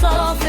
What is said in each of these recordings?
So.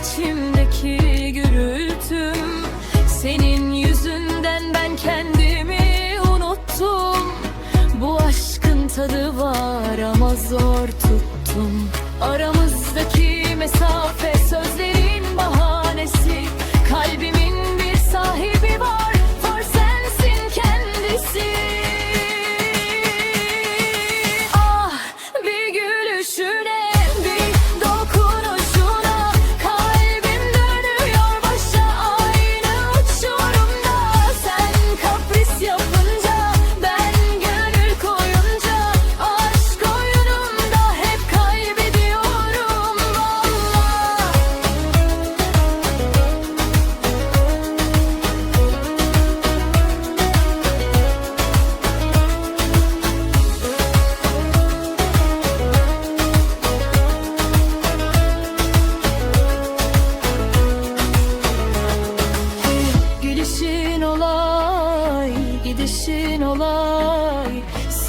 içimdeki gürültüm Senin yüzünden ben kendimi unuttum. Bu aşkın tadı var ama zor tuttum. Aramızdaki mesafe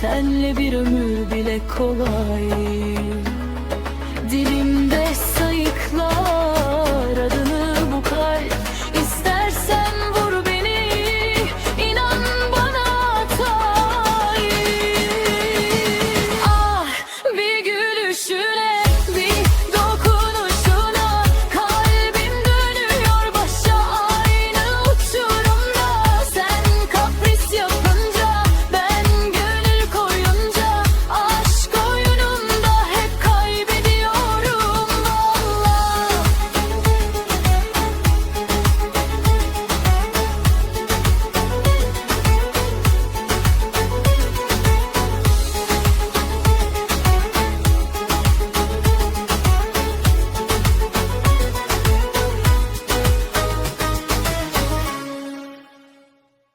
Senle bir ömür bile kolay.